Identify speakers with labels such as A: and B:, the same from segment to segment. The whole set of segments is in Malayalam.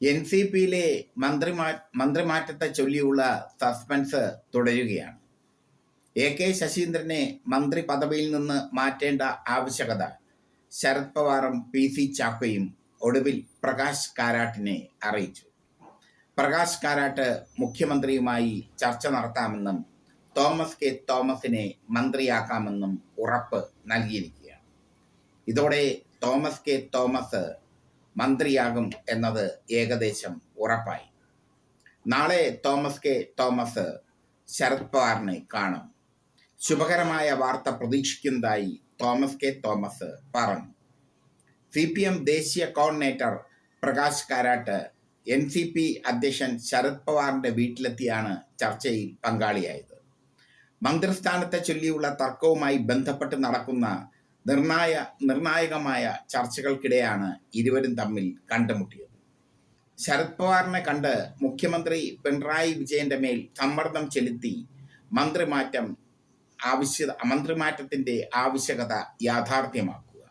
A: എൻ സി പിയിലെ മന്ത്രിമാ മന്ത്രിമാറ്റത്തെ ചൊല്ലിയുള്ള സസ്പെൻസ് തുടരുകയാണ്. എ കെ ശശീന്ദ്രനെ മന്ത്രി പദവിയിൽ നിന്ന് മാറ്റേണ്ട ആവശ്യകത ശരത് പവാറും പി സി ചാക്കോയും ഒടുവിൽ പ്രകാശ് കാരാട്ടിനെ അറിയിച്ചു. പ്രകാശ് കാരാട്ട് മുഖ്യമന്ത്രിയുമായി ചർച്ച നടത്താമെന്നും തോമസ് കെ തോമസിനെ മന്ത്രിയാക്കാമെന്നും ഉറപ്പ് നൽകിയിരിക്കുകയാണ്. ഇതോടെ തോമസ് കെ തോമസ് മന്ത്രിയാകും എന്നത് ഏകദേശം ഉറപ്പായി. നാളെ തോമസ് കെ തോമസ് ശരത് പവാറിനെ കാണും. ശുഭകരമായ വാർത്ത പ്രതീക്ഷിക്കുന്നതായി തോമസ് കെ തോമസ് പറഞ്ഞു. സി പി എം ദേശീയ coordinator Prakash Karat N C P അധ്യക്ഷൻ ശരത് പവാറിന്റെ വീട്ടിലെത്തിയാണ് ചർച്ചയിൽ പങ്കാളിയായത്. മന്ത്രിസ്ഥാനത്തെ ചൊല്ലിയുള്ള തർക്കവുമായി ബന്ധപ്പെട്ട് നടക്കുന്ന നിർണായ നിർണായകമായ ചർച്ചകൾക്കിടെയാണ് ഇരുവരും തമ്മിൽ കണ്ടുമുട്ടിയത്. ശരത് പവാറിനെ കണ്ട് മുഖ്യമന്ത്രി പിണറായി വിജയന്റെ മേൽ സമ്മർദ്ദം ചെലുത്തി മന്ത്രിമാറ്റം ആവശ്യ മന്ത്രിമാറ്റത്തിന്റെ ആവശ്യകത യാഥാർത്ഥ്യമാക്കുക.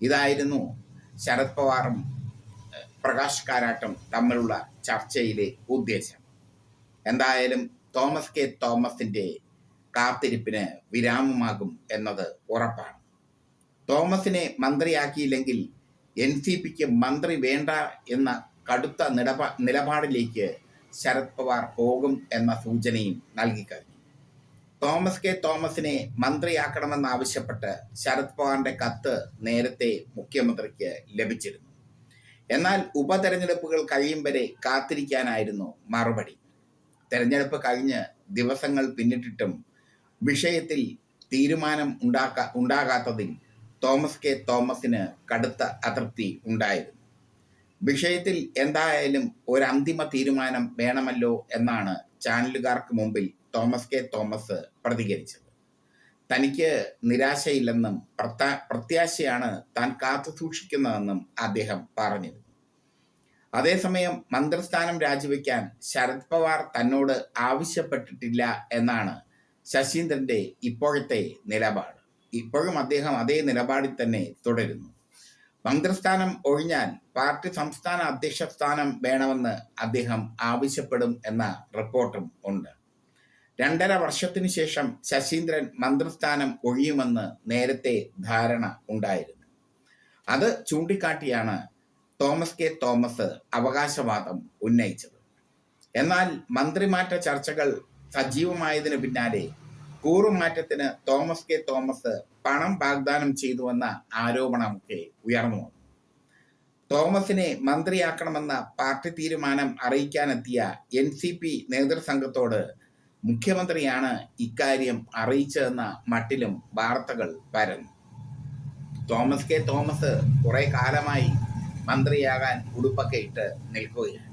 A: ഇതായിരുന്നു ശരത് പവാറും പ്രകാശ് കാരാട്ടും തമ്മിലുള്ള ചർച്ചയിലെ ഉദ്ദേശം. എന്തായാലും തോമസ് കെ തോമസിന്റെ കാത്തിരിപ്പിന് വിരാമമാകും എന്നത് ഉറപ്പാണ്. തോമസിനെ മന്ത്രിയാക്കിയില്ലെങ്കിൽ എൻ സി പിക്ക് മന്ത്രി വേണ്ട എന്ന കടുത്ത നിലപാ നിലപാടിലേക്ക് ശരത് പവാർ പോകും എന്ന സൂചനയും നൽകിക്കഴിഞ്ഞു തോമസ് കെ തോമസിനെ മന്ത്രിയാക്കണമെന്നാവശ്യപ്പെട്ട് ശരത് പവാറിന്റെ കത്ത് നേരത്തെ മുഖ്യമന്ത്രിക്ക് ലഭിച്ചിരുന്നു. എന്നാൽ ഉപതെരഞ്ഞെടുപ്പുകൾ കഴിയും വരെ കാത്തിരിക്കാനായിരുന്നു മറുപടി. തെരഞ്ഞെടുപ്പ് കഴിഞ്ഞ് ദിവസങ്ങൾ പിന്നിട്ടിട്ടും വിഷയത്തിൽ തീരുമാനം ഉണ്ടാക്കാ ഉണ്ടാകാത്തതിൽ തോമസ് കെ തോമസിന് കടുത്ത അതൃപ്തി ഉണ്ടായിരുന്നു. വിഷയത്തിൽ എന്തായാലും ഒരു അന്തിമ തീരുമാനം വേണമല്ലോ എന്നാണ് ചാനലുകാർക്ക് മുമ്പിൽ തോമസ് കെ തോമസ് പ്രതികരിച്ചത്. തനിക്ക് നിരാശയില്ലെന്നും പ്രത്യാശയാണ് താൻ കാത്തു സൂക്ഷിക്കുന്നതെന്നും അദ്ദേഹം പറഞ്ഞിരുന്നു. അതേസമയം മന്ത്രിസ്ഥാനം രാജിവെക്കാൻ ശരത് പവാർ തന്നോട് ആവശ്യപ്പെട്ടിട്ടില്ല എന്നാണ് ശശീന്ദ്രന്റെ ഇപ്പോഴത്തെ നിലപാട്. ഇപ്പോഴും അദ്ദേഹം അതേ നിലപാടിൽ തന്നെ തുടരുന്നു. മന്ത്രിസ്ഥാനം ഒഴിഞ്ഞാൽ പാർട്ടി സംസ്ഥാന അധ്യക്ഷ സ്ഥാനം വേണമെന്ന് അദ്ദേഹം ആവശ്യപ്പെടും എന്ന റിപ്പോർട്ടും ഉണ്ട്. രണ്ടര വർഷത്തിനു ശേഷം ശശീന്ദ്രൻ മന്ത്രിസ്ഥാനം ഒഴിയുമെന്ന് നേരത്തെ ധാരണ ഉണ്ടായിരുന്നു. അത് ചൂണ്ടിക്കാട്ടിയാണ് തോമസ് കെ തോമസ് അവകാശവാദം ഉന്നയിച്ചത്. എന്നാൽ മന്ത്രിമാറ്റ ചർച്ചകൾ സജീവമായതിനു പിന്നാലെ കൂറുമാറ്റത്തിന് തോമസ് കെ തോമസ് പണം വാഗ്ദാനം ചെയ്തുവെന്ന ആരോപണമൊക്കെ ഉയർന്നു വന്നു. തോമസിനെ മന്ത്രിയാക്കണമെന്ന പാർട്ടി തീരുമാനം അറിയിക്കാനെത്തിയ എൻ സി പി നേതൃസംഘത്തോട് മുഖ്യമന്ത്രിയാണ് ഇക്കാര്യം അറിയിച്ചതെന്ന മട്ടിലും വാർത്തകൾ പരന്നു. തോമസ് കെ തോമസ് കുറെ കാലമായി മന്ത്രിയാകാൻ ഉടുപ്പൊക്കെ ഇട്ട് നിൽക്കുകയാണ്.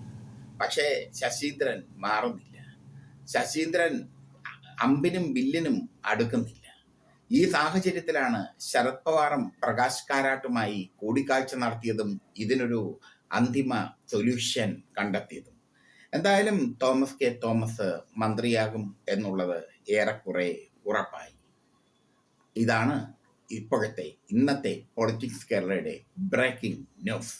A: പക്ഷേ ശശീന്ദ്രൻ മാറുന്നില്ല. ശശീന്ദ്രൻ അമ്പിനും വില്ലിനും അടുക്കുന്നില്ല. ഈ സാഹചര്യത്തിലാണ് ശരത് പവാറും പ്രകാശ് കാരാട്ടുമായി കൂടിക്കാഴ്ച നടത്തിയതും ഇതിനൊരു അന്തിമ സൊല്യൂഷൻ കണ്ടെത്തിയതും. എന്തായാലും തോമസ് കെ തോമസ് മന്ത്രിയാകും എന്നുള്ളത് ഏറെക്കുറെ ഉറപ്പായി. ഇതാണ് ഇപ്പോഴത്തെ ഇന്നത്തെ പൊളിറ്റിക്സ് കേരളയുടെ ബ്രേക്കിംഗ് ന്യൂസ്